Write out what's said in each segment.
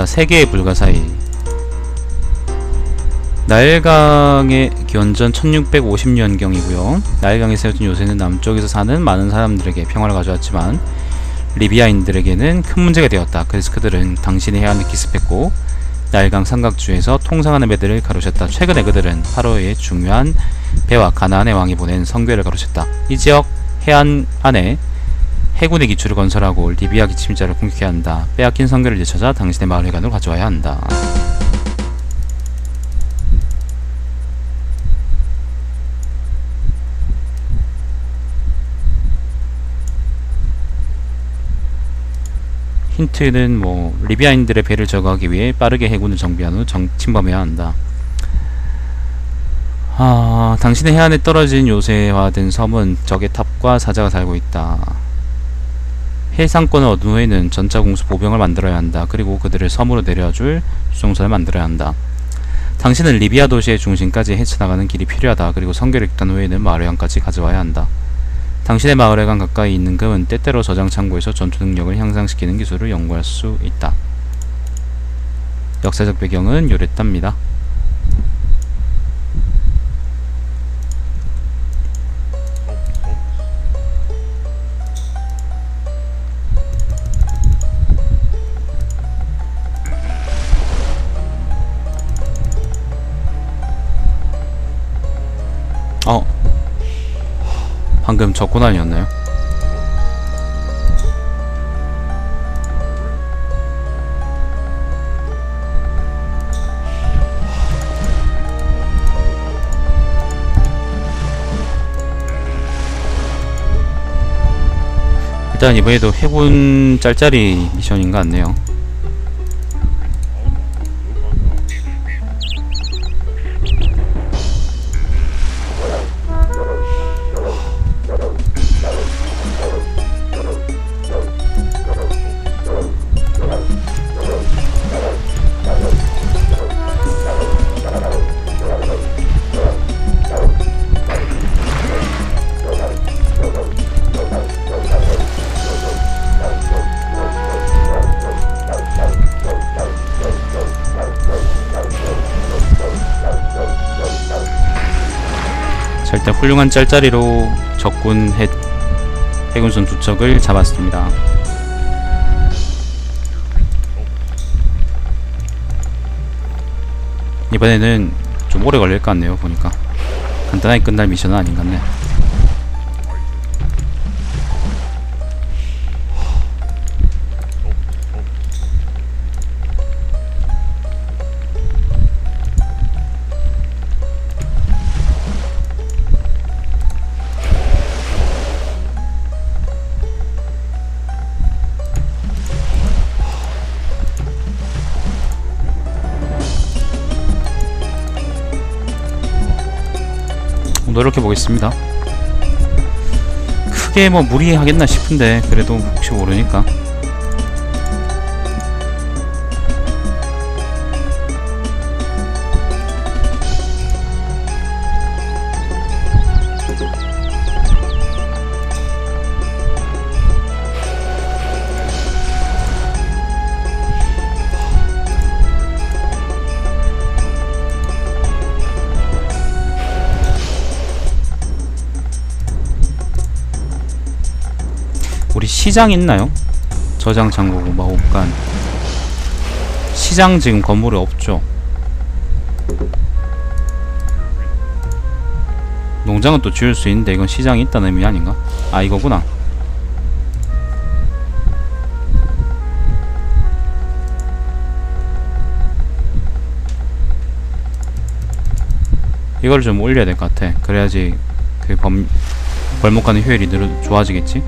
자, 세계의 불가사의. 나일강의 기원전 1650년경이고요. 나일강에 세워진 요새는 남쪽에서 사는 많은 사람들에게 평화를 가져왔지만 리비아인들에게는 큰 문제가 되었다. 그래서 그들은 당신의 해안을 기습했고 나일강 삼각주에서 통상하는 배들을 가로챘다. 최근에 그들은 파로의 중요한 배와 가나안의 왕이 보낸 성궤를 가로챘다. 이 지역 해안 안에 해군의 기초를 건설하고 리비아 기침자를 공격해야 한다. 빼앗긴 성궤를 되찾아 당신의 마을 회관으로 가져와야 한다. 힌트는 뭐 리비아인들의 배를 제거하기 위해 빠르게 해군을 정비한 후 정, 침범해야 한다. 아, 당신의 해안에 떨어진 요새화된 섬은 적의 탑과 사자가 살고 있다. 해상권을 얻은 후에는 전차 공수 보병을 만들어야 한다. 그리고 그들을 섬으로 내려줄 수송선을 만들어야 한다. 당신은 리비아 도시의 중심까지 헤쳐나가는 길이 필요하다. 그리고 성결을 획단 후에는 마을회관까지 가져와야 한다. 당신의 마을회관 가까이 있는 금은 때때로 저장 창고에서 전투 능력을 향상시키는 기술을 연구할 수 있다. 역사적 배경은 요랬답니다. 방금 적고 아니었나요? 일단 이번에도 해군 짤짤이 미션인 것 같네요. 일단 훌륭한 짤짤이로 적군 해, 해군선 두 척을 잡았습니다. 이번에는 좀 오래 걸릴 것 같네요 보니까 간단하게 끝날 미션은 아닌 것 같네 노력해 보겠습니다. 크게 뭐 무리하겠나 싶은데 그래도 혹시 모르니까 시장 있나요? 저장 창고고 마법관 시장 지금 건물에 없죠 농장은 또 지을 수 있는데 이건 시장이 있다는 의미 아닌가? 아 이거구나 이걸 좀 올려야 될 것 같아 그래야지 그 범, 벌목하는 효율이 늘 좋아지겠지?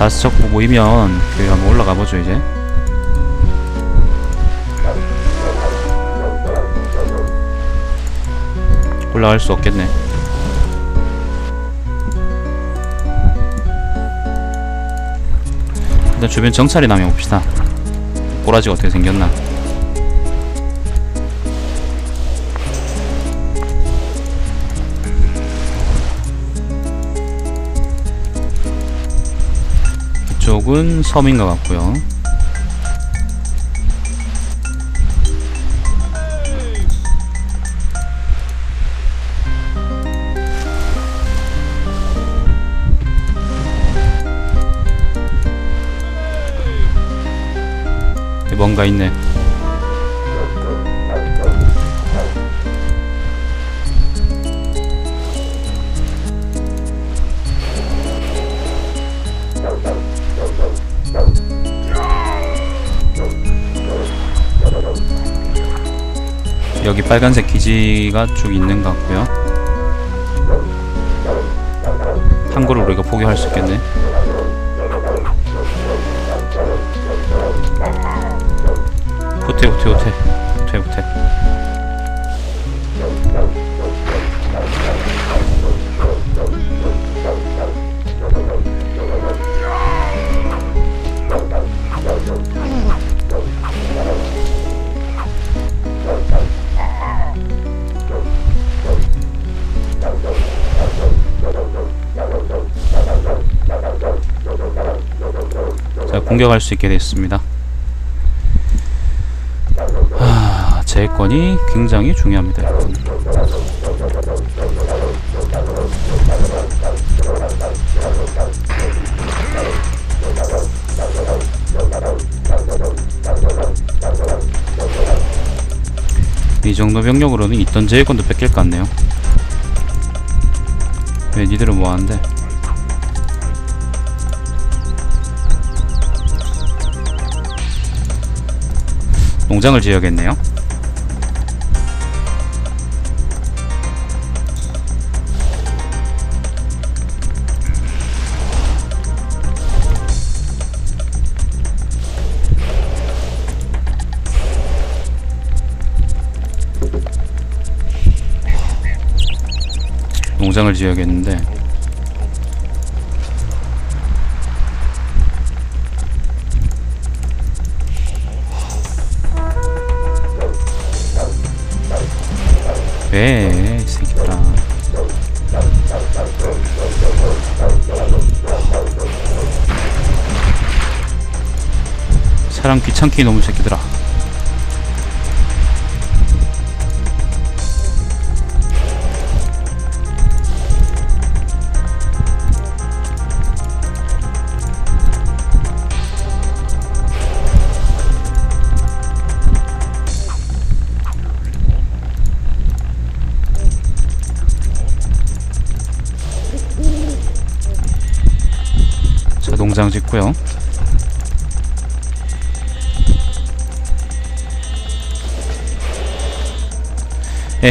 다수적 보고이면 그 한번 올라가 보죠 이제. 올라갈 수 없겠네. 일단 주변 정찰이 나면 봅시다. 꼬라지가 어떻게 생겼나. 이쪽은 섬인 것 같고요. 뭔가 있네. 여기 빨간색 기지가 쭉 있는 것 같고요. 항구를 우리가 포기할 수 있겠네. 후퇴 후퇴 후퇴 공격할 수 있게 됐습니다. 하, 제권이 굉장히 중요합니다. 여러분. 이 정도 병력으로는 있던 제일권도 뺏길 것 같네요. 왜 니들은 뭐하는데? 농장을 지어야겠네요. 농장을 지어야겠는데 왜, 이 새끼들아. 사람 귀찮게 너무 새끼들아.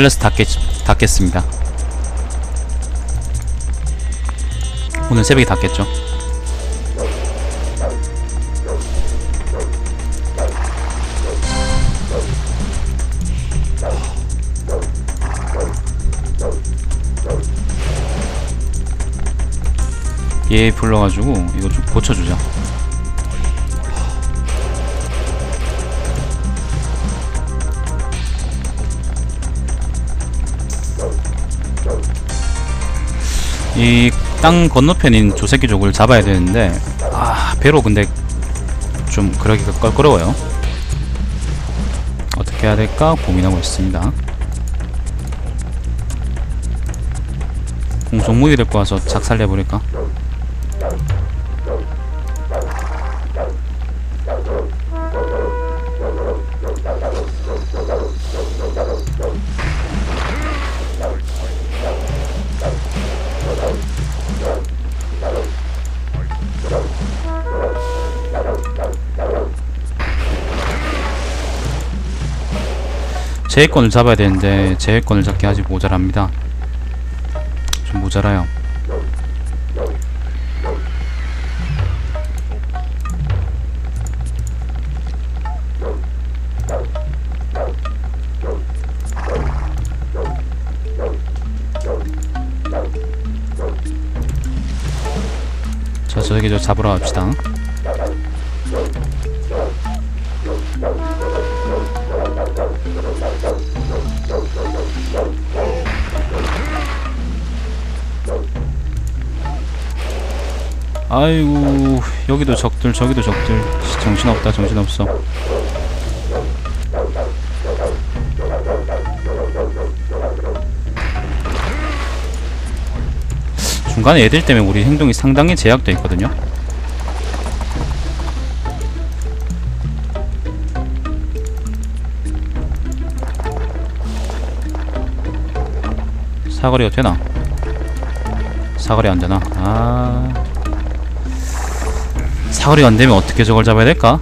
예, 헬레스 닫겠, 닫겠습니다. 오늘 새벽에 닫겠죠. 얘 불러가지고 이거 좀 고쳐주자. 이 땅 건너편인 조새끼족을 잡아야 되는데 아 배로 근데 좀 그러기가 껄끄러워요. 어떻게 해야 될까 고민하고 있습니다. 데리고 와서 작살내버릴까? 제해권을 잡아야 되는데 제해권을 잡기 아직 모자랍니다. 좀 모자라요. 자 저에게 저 잡으러 갑시다. 아이고 여기도 적들 저기도 적들 씨, 정신없다 정신없어 중간에 애들 때문에 우리 행동이 상당히 제약돼 있거든요 사거리가 되나? 사거리 안 되나? 아 사거리가 안 되면 어떻게 저걸 잡아야 될까?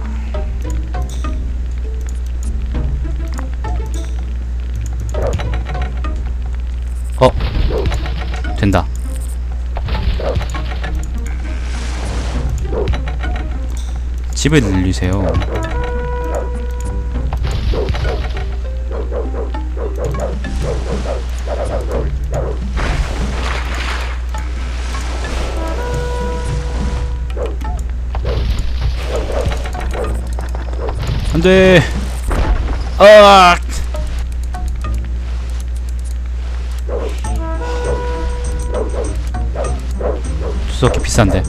어? 된다. 집에 들리세요 안돼. 아! 주석기 비싼데.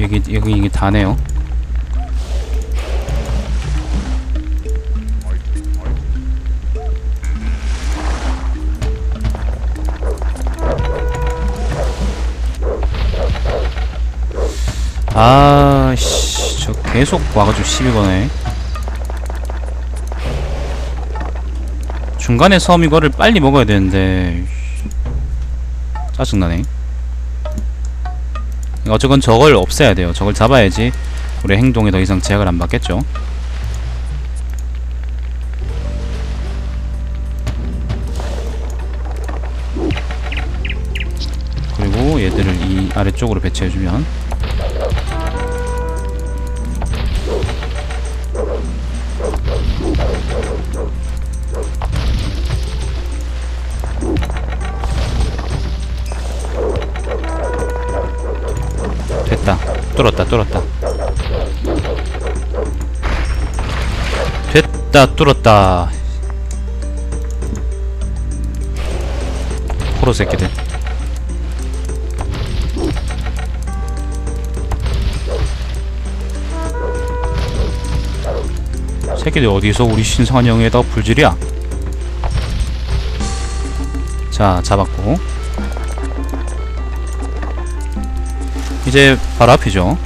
여기 여기 이게 다네요 아씨 저 계속 와가지고 시비 거네. 중간에 섬 이거를 빨리 먹어야 되는데 짜증나네. 어쨌건 저걸 없애야 돼요. 저걸 잡아야지 우리 행동에 더 이상 제약을 안 받겠죠. 그리고 얘들을 이 아래쪽으로 배치해주면 뚫었다. 됐다 뚫었다. 호로 새끼들. 새끼들 어디서 우리 신성한 영에다 불질이야? 자 잡았고. 이제 바로 앞이죠.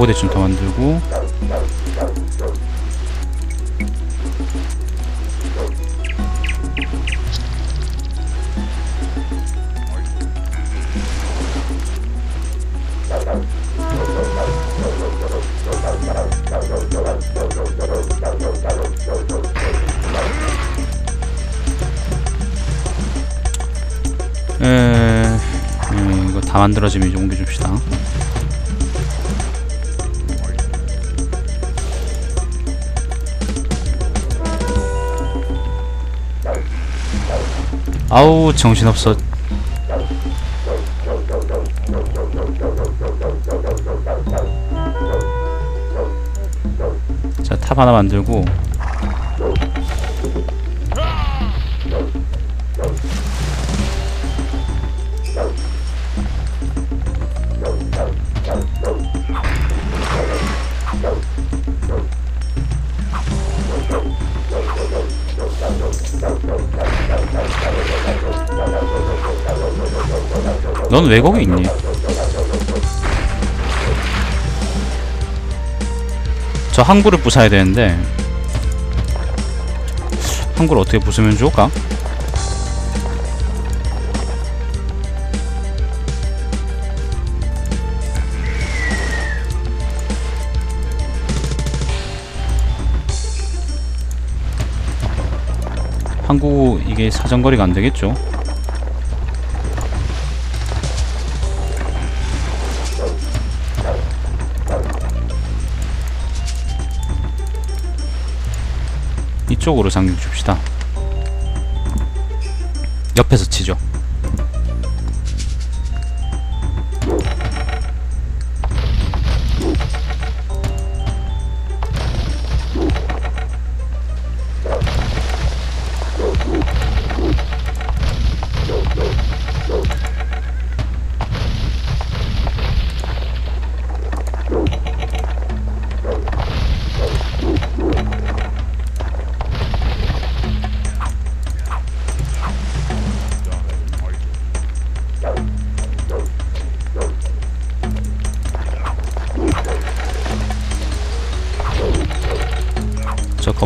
두 부대쯤 더 만들고 에, 에, 이거 다 만들어지면 이제 옮겨줍시다. 아우 정신없어. 자 탑 하나 만들고 넌 왜 거기 있니? 저 항구를 부숴야 되는데 항구를 어떻게 부수면 좋을까? 한국 이게 사정거리가 안되겠죠 이쪽으로 상륙 줍시다. 옆에서 치죠.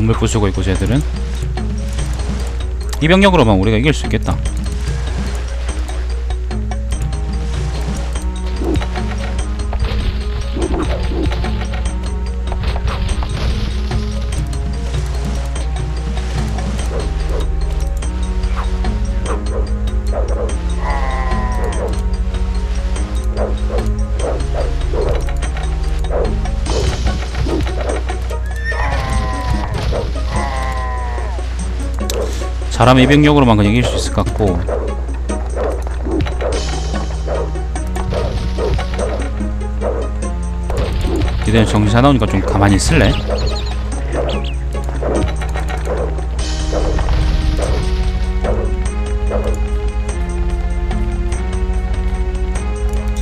건물 부수고 있고 쟤들은 이 병력으로만 우리가 이길 수 있겠다. 이 병력으로만 그냥 이길 수 있을 것 같고 이대는 정신 사나우니까 좀 가만히 있을래?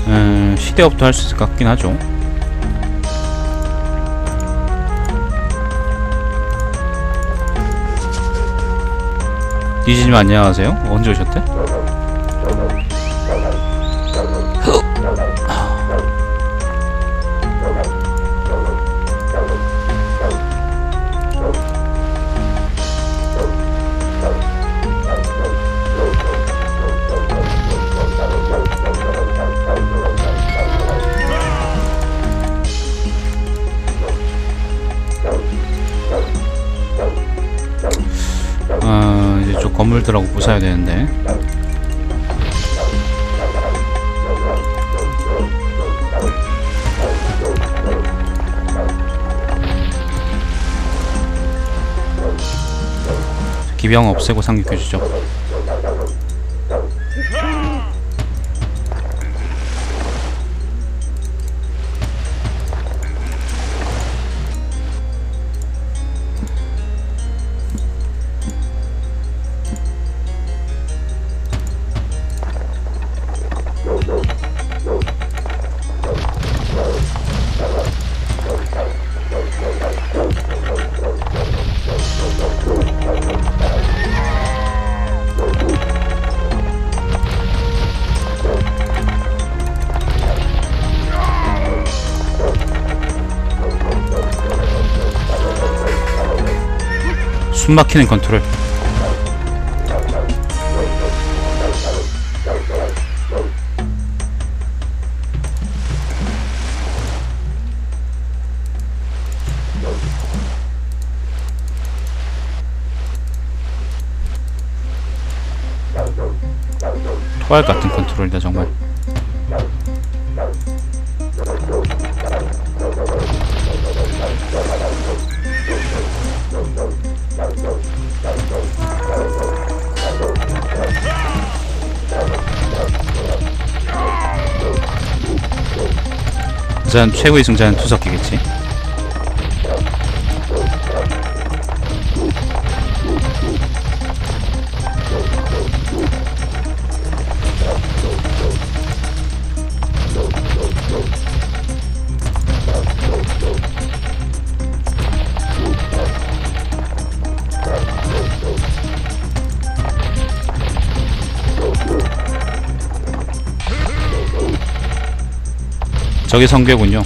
음, 시대업도 할 수 있을 것 같긴 하죠 디지님 안녕하세요 언제 오셨대? 건물들하고 부숴야 되는데. 기병 없애고 상륙 해주죠 숨막히는 컨트롤 토할 같은 컨트롤이다 정말 우선 최고의 승자는 투석기겠지 저게 성괴군요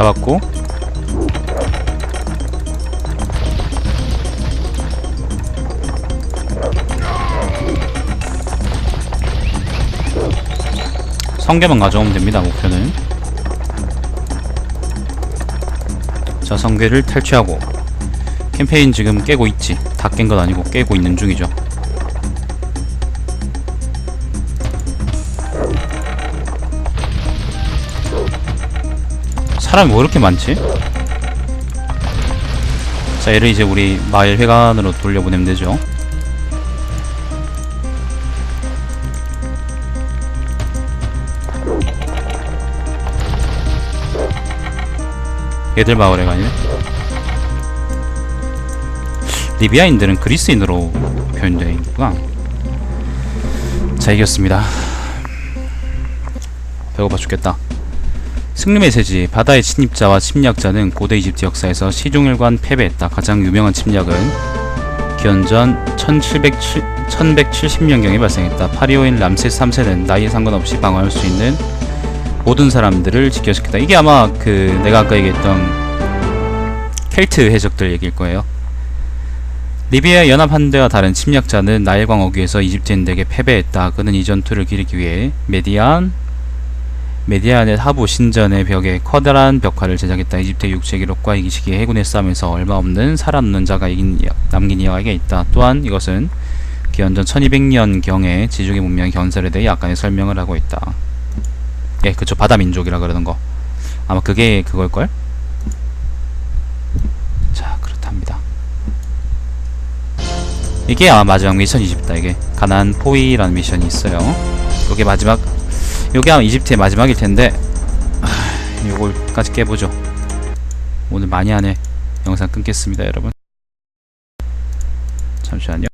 잡았고. 성게만 가져오면 됩니다 목표는. 자 성게를 탈취하고. 캠페인 지금 깨고 있지. 다 깬 건 아니고 깨고 있는 중이죠 사람이 왜 이렇게 많지? 자 얘를 이제 우리 마을 회관으로 돌려보내면 되죠. 얘들 마을에 가네. 리비아인들은 그리스인으로 표현되어 있구나. 자 이겼습니다. 배고파 죽겠다 승리 메시지 바다의 침입자와 침략자는 고대 이집트 역사에서 시종일관 패배했다 가장 유명한 침략은 기원전 1707, 1170년경에 발생했다 파리오인 람세스 3세는 나이에 상관없이 방어할 수 있는 모든 사람들을 지켜시켰다. 이게 아마 그 내가 아까 얘기했던 켈트 해적들 얘기일 거예요. 리비아 연합 한대와 다른 침략자는 나일광 어귀에서 이집트인들에게 패배했다. 그는 이 전투를 기리기 위해 메디안 메디안의 하부 신전의 벽에 커다란 벽화를 제작했다. 이집트의 육체 기록과 이 시기의 해군의 싸움에서 얼마 없는 살아 남는 자가 이긴 남긴 이야기가 있다. 또한 이것은 기원전 1200년 경에 지중해 문명의 견설에 대해 약간의 설명을 하고 있다. 예, 그쵸. 바다 민족이라 그러는 거. 아마 그게 그걸걸? 자, 그렇답니다. 이게 아마 마지막 미션이집다 이게. 가난 포위라는 미션이 있어요. 요게 마지막, 요게 아마 이집트의 마지막일 텐데, 아, 요걸까지 깨보죠. 오늘 많이 하네. 영상 끊겠습니다, 여러분. 잠시만요.